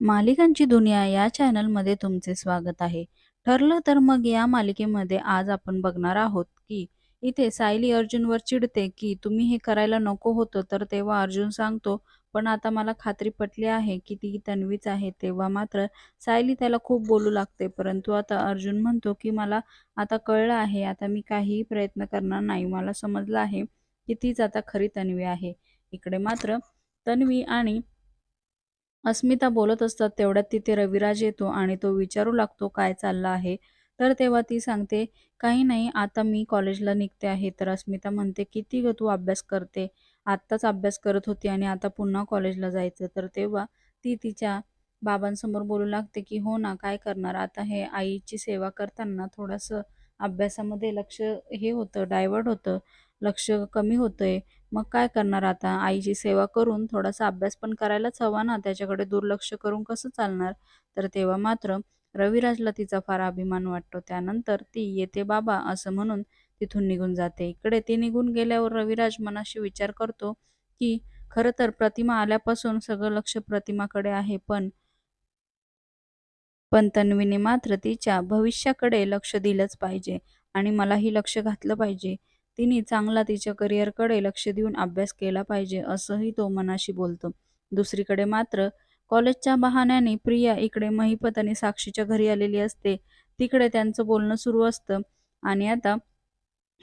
मालिकांची दुनिया या चॅनलमध्ये तुमचे स्वागत आहे. ठरलं तर मग या मालिकेमध्ये आज आपण बघणार आहोत की इथे सायली अर्जुनवर चिडते की तुम्ही हे करायला नको होतं तर तेव्हा अर्जुन सांगतो पण आता मला खात्री पटली आहे की ती तन्वीच आहे. तेव्हा मात्र सायली त्याला खूप बोलू लागते परंतु आता अर्जुन म्हणतो की मला आता कळलं आहे आता मी काहीही प्रयत्न करणार नाही. मला समजलं आहे की तीच आता खरी तन्वी आहे. इकडे मात्र तन्वी आणि अस्मिता बोलत असतात तेवढ्यात तिथे रविराज येतो आणि तो विचारू लागतो काय चाललं आहे. तर तेव्हा ती सांगते काही नाही आता मी कॉलेजला निघते आहे. तर अस्मिता म्हणते किती ग तू अभ्यास करते? आत्ताच अभ्यास करत होती आणि आता पुन्हा कॉलेजला जायचं. तर तेव्हा ती तिच्या बाबांसमोर बोलू लागते की हो ना काय करणार? आता हे आईची सेवा करताना थोडंसं अभ्यासामध्ये लक्ष हे होतं डायवर्ट होतं लक्ष कमी होतंय. मग काय करणार आता? आईची सेवा करून थोडासा अभ्यास पण करायलाच हवा ना. त्याच्याकडे दुर्लक्ष करून कसं चालणार? तर तेव्हा मात्र रविराजला तिचा फार अभिमान वाटतो. त्यानंतर ती येते बाबा असं म्हणून तिथून निघून जाते. इकडे ती निघून गेल्यावर रविराज मनाशी विचार करतो की खरं तर प्रतिमा आल्यापासून सगळं लक्ष प्रतिमाकडे आहे पण पण तन्वीने मात्र तिच्या भविष्याकडे लक्ष दिलंच पाहिजे आणि मलाही लक्ष घातलं पाहिजे. तिने चांगला तिच्या करिअरकडे लक्ष देऊन अभ्यास केला पाहिजे असंही तो मनाशी बोलतो. दुसरीकडे मात्र कॉलेजच्या बहाण्याने प्रिया इकडे महिपत आणि साक्षीच्या घरी आलेली असते. तिकडे त्यांचं बोलणं सुरू असतं. आणि आता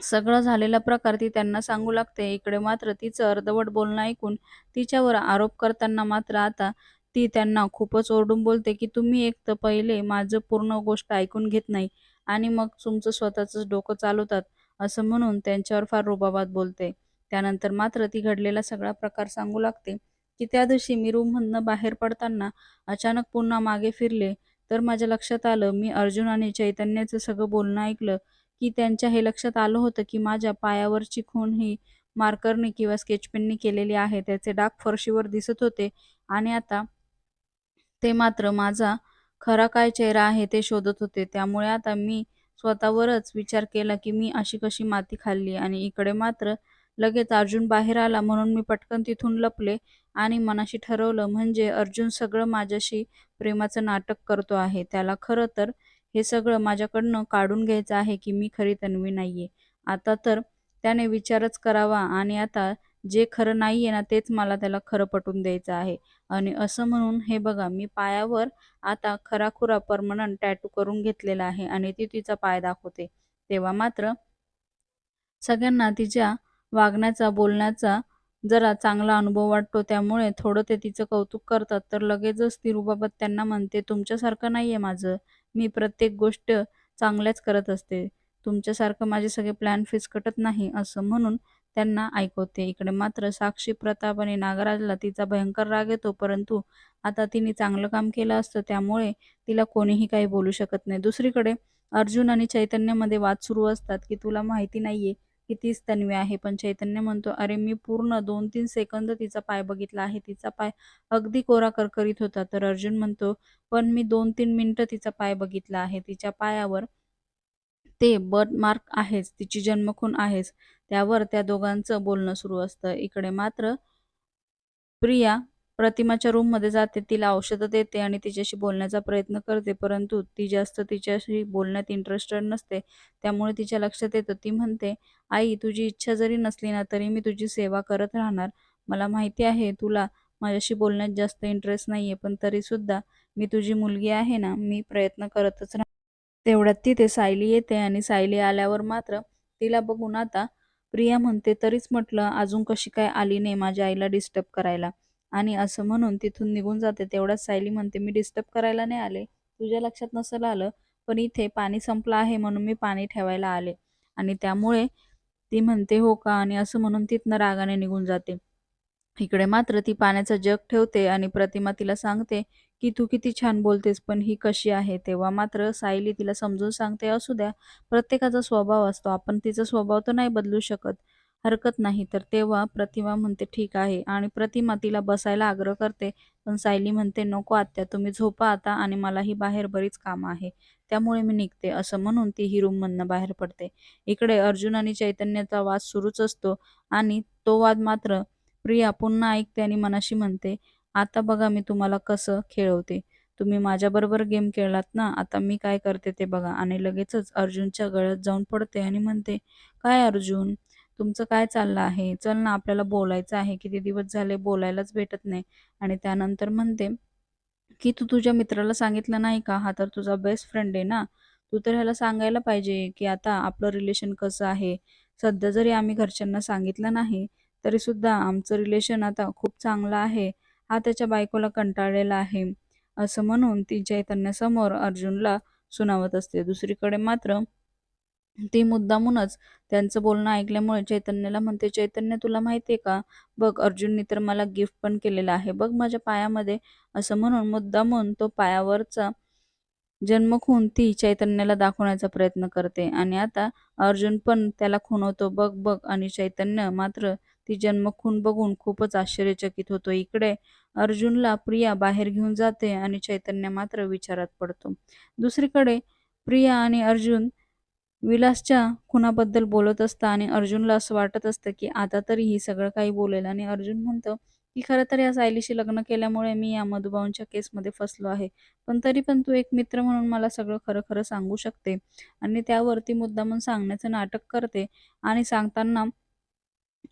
सगळं झालेला प्रकार ती त्यांना सांगू लागते. इकडे मात्र तिचं अर्धवट बोलणं ऐकून तिच्यावर आरोप करताना मात्र आता ती त्यांना खूपच ओरडून बोलते की तुम्ही एक तर पहिले माझं पूर्ण गोष्ट ऐकून घेत नाही आणि मग तुमचं स्वतःच डोकं चालवतात. असं म्हणून त्यांच्यावर फार रुबाबात बोलते. त्यानंतर मात्र ती घडलेला सगळा प्रकार सांगू लागते की त्या दिवशी मी रूममधनं बाहेर पडताना अचानक पुन्हा मागे फिरले. तर माझ्या लक्षात आलं मी अर्जुन आणि चैतन्याचं सगळं बोलणं ऐकलं की त्यांच्या हे लक्षात आलं होतं की माझ्या पायावरची खूण ही मार्करने किंवा स्केचपेनने केलेली आहे. त्याचे डाग फरशीवर दिसत होते आणि आता ते मात्र माझा खरा काय चेहरा आहे ते शोधत होते. त्यामुळे आता मी स्वतःवरच विचार केला की मी अशी कशी माती खाल्ली आणि इकडे मात्र लगेच अर्जुन बाहेर आला म्हणून मी पटकन तिथून लपले आणि मनाशी ठरवलं म्हणजे अर्जुन सगळं माझ्याशी प्रेमाचं नाटक करतो आहे. त्याला खरं तर हे सगळं माझ्याकडनं काढून घ्यायचं आहे की मी खरी तन्वी नाहीये. आता तर त्याने विचारच करावा आणि आता जे खरं नाहीये ना तेच मला त्याला खरं पटवून द्यायचं आहे. आणि असं म्हणून हे बघा मी पायावर आता खराखुरा परमनंट टॅटू करून घेतलेला आहे आणि ती तिचा पाय दाखवते. तेव्हा मात्र सगळ्यांना तिच्या वागण्याचा बोलण्याचा जरा चांगला अनुभव वाटतो. त्यामुळे थोडं ते तिचं कौतुक करतात. तर लगेचच ती रुबाबत त्यांना म्हणते तुमच्यासारखं नाहीये माझं. मी प्रत्येक गोष्ट चांगल्याच करत असते. तुमच्यासारखं माझे सगळे प्लॅन फिसकटत नाही असं म्हणून त्यांना ऐकवते. इकडे मात्र साक्षी प्रताप आणि नागराजला तिचा भयंकर राग येतो परंतु आता तिने चांगलं काम केलं असतं त्यामुळे तिला कोणीही काही बोलू शकत नाही. दुसरीकडे अर्जुन आणि चैतन्यामध्ये वाद सुरू असतात की तुला माहिती नाहीये की तीच तन्वी आहे पण चैतन्य म्हणतो अरे मी पूर्ण दोन तीन सेकंद तिचा पाय बघितला आहे तिचा पाय अगदी कोरा करकरीत होता. तर अर्जुन म्हणतो पण मी दोन तीन मिनिटं तिचा पाय बघितला आहे. तिच्या पायावर ते बर्थ मार्क आहेच तिची जन्मखून आहेच. त्यावर त्या दोघांचं बोलणं सुरू असतं. इकडे मात्र प्रिया प्रतिमाच्या रूममध्ये जाते. तिला औषधं देते आणि तिच्याशी बोलण्याचा प्रयत्न करते परंतु ती जास्त तिच्याशी बोलण्यात इंटरेस्टेड नसते. त्यामुळे तिच्या लक्षात येतं. ती म्हणते आई तुझी इच्छा जरी नसली ना तरी मी तुझी सेवा करत राहणार. मला माहिती आहे तुला माझ्याशी बोलण्यात जास्त इंटरेस्ट नाहीये पण तरीसुद्धा मी तुझी मुलगी आहे ना मी प्रयत्न करतच राह तेवढ्यात तिथे सायली येते आणि सायली आल्यावर मात्र तिला बघून आता प्रिया म्हणते तरीच म्हटलं अजून कशी काय आली नाही माझ्या आईला डिस्टर्ब करायला. आणि असं म्हणून तिथून निघून जाते. तेवढ्याच सायली म्हणते मी डिस्टर्ब करायला नाही आले. तुझ्या लक्षात नसेल आलं पण इथे पाणी संपलं आहे म्हणून मी पाणी ठेवायला आले. आणि त्यामुळे ती म्हणते हो का? आणि असं म्हणून तिथनं रागाने निघून जाते. इकडे मात्र ती पाण्याचा जग ठेवते आणि प्रतिमा तिला सांगते की तू किती छान बोलतेस पण ही कशी आहे तेव्हा मात्र सायली तिला समजून सांगते असू द्या. प्रत्येकाचा स्वभाव असतो. आपण तिचा स्वभाव तर नाही बदलू शकत हरकत नाही. तर तेव्हा प्रतिमा म्हणते ठीक आहे. आणि प्रतिमा तिला बसायला आग्रह करते पण सायली म्हणते नको आत्या तुम्ही झोपा आता आणि मलाही बाहेर बरीच कामं आहे. त्यामुळे मी निघते. असं म्हणून ती ही रूममधनं बाहेर पडते. इकडे अर्जुन आणि चैतन्याचा वाद सुरूच असतो आणि तो वाद मात्र प्रिया पुन्हा ऐकते आणि मनाशी म्हणते आता बघा मी तुम्हाला कसं खेळवते. तुम्ही माझ्याबरोबर गेम खेळलात ना आता मी काय करते ते बघा. आणि लगेचच अर्जुनच्या गळ्यात जाऊन पडते आणि म्हणते काय अर्जुन तुमचं काय चाललं आहे? चल ना आपल्याला बोलायचं आहे किती दिवस झाले बोलायलाच भेटत नाही. आणि त्यानंतर म्हणते की तू तुझ्या मित्राला सांगितलं नाही का? हा तर तुझा बेस्ट फ्रेंड आहे ना. तू तर ह्याला सांगायला पाहिजे की आता आपलं रिलेशन कसं आहे. सध्या जरी आम्ही घरच्यांना सांगितलं नाही तरी सुद्धा आमचं रिलेशन आता खूप चांगलं आहे. हा त्याच्या बायकोला कंटाळलेला आहे. असं म्हणून ती चैतन्यासमोर अर्जुनला सुनावत असते. दुसरीकडे मात्र ती मुद्दामूनच त्यांचं बोलणं ऐकल्यामुळे चैतन्याला म्हणते चैतन्य तुला माहिती आहे का? बघ अर्जुनने तर मला गिफ्ट पण केलेलं आहे. बघ माझ्या पायामध्ये. असं म्हणून मुद्दामून तो पायावरचा जन्म खून ती चैतन्याला दाखवण्याचा प्रयत्न करते. आणि आता अर्जुन पण त्याला खुणवतो बघ बघ. आणि चैतन्य मात्र ती जन्म खून बघून खूपच आश्चर्यचकित होतो. इकडे अर्जुनला प्रिया बाहेर घेऊन जाते आणि चैतन्य मात्र विचारात पडतो. दुसरीकडे प्रिया आणि अर्जुन विलासच्या खुनाबद्दल बोलत असता आणि अर्जुनला असं वाटत असतं की आता तरी ही सगळं काही बोलेल. आणि अर्जुन म्हणतो की खरं तर या सायलीशी लग्न केल्यामुळे मी या मधुभाऊंच्या केसमध्ये फसलो आहे. पण तरी पण तू एक मित्र म्हणून मला सगळं खरं खरं सांगू शकते. आणि त्यावरती मुद्दामून सांगण्याचं नाटक करते आणि सांगताना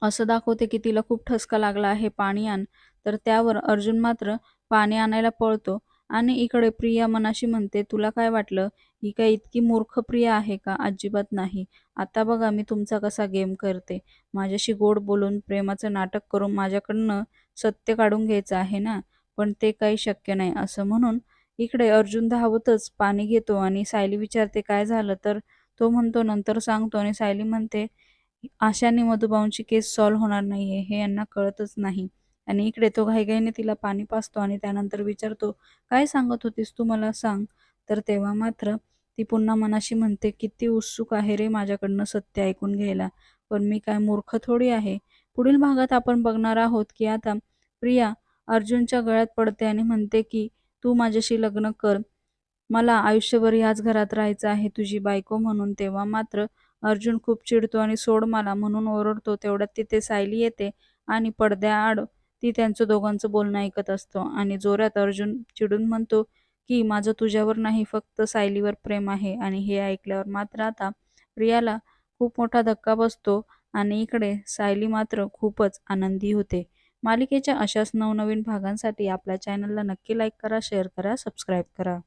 असं दाखवते की तिला खूप ठसका लागला आहे. पाणी आण. तर त्यावर अर्जुन मात्र पाणी आणायला पळतो. आणि इकडे प्रिया मनाशी म्हणते तुला काय वाटलं? ही काय इतकी मूर्ख प्रिया आहे का? अजिबात नाही. आता बघा मी तुमचा कसा गेम करते. माझ्याशी गोड बोलून प्रेमाचं नाटक करून माझ्याकडनं सत्य काढून घ्यायचं आहे ना? पण ते काही शक्य नाही. असं म्हणून इकडे अर्जुन धावतच पाणी घेतो आणि सायली विचारते काय झालं? तर तो म्हणतो नंतर सांगतो. आणि सायली म्हणते आशाने मधुबाऊंची केस सॉल्व्ह होणार नाहीये. हे यांना कळतच नाही. आणि इकडे तो घाईघाईने तिला पाणी पाचतो आणि त्यानंतर विचारतो काय सांगत होतीस तू मला सांग. तर तेव्हा मात्र ती पुन्हा मनाशी म्हणते किती उत्सुक आहे रे माझ्याकडनं सत्य ऐकून घ्यायला. पण मी काय मूर्ख थोडी आहे. पुढील भागात आपण बघणार आहोत की आता प्रिया अर्जुनच्या गळ्यात पडते आणि म्हणते की तू माझ्याशी लग्न कर. मला आयुष्यभर याच घरात राहायचं आहे तुझी बायको म्हणून. तेव्हा मात्र अर्जुन खूप चिडतो आणि सोड मला म्हणून ओरडतो. तेवढ्यात तिथे सायली येते आणि पडद्याआड ती त्यांचं दोघांचं बोलणं ऐकत असतो. आणि जोरात अर्जुन चिडून म्हणतो की माझं तुझ्यावर नाही फक्त सायलीवर प्रेम आहे. आणि हे ऐकल्यावर मात्र आता प्रियाला खूप मोठा धक्का बसतो आणि इकडे सायली मात्र खूपच आनंदी होते. मालिकेच्या अशाच नवनवीन भागांसाठी आपल्या चॅनलला नक्की लाईक करा शेअर करा सबस्क्राईब करा.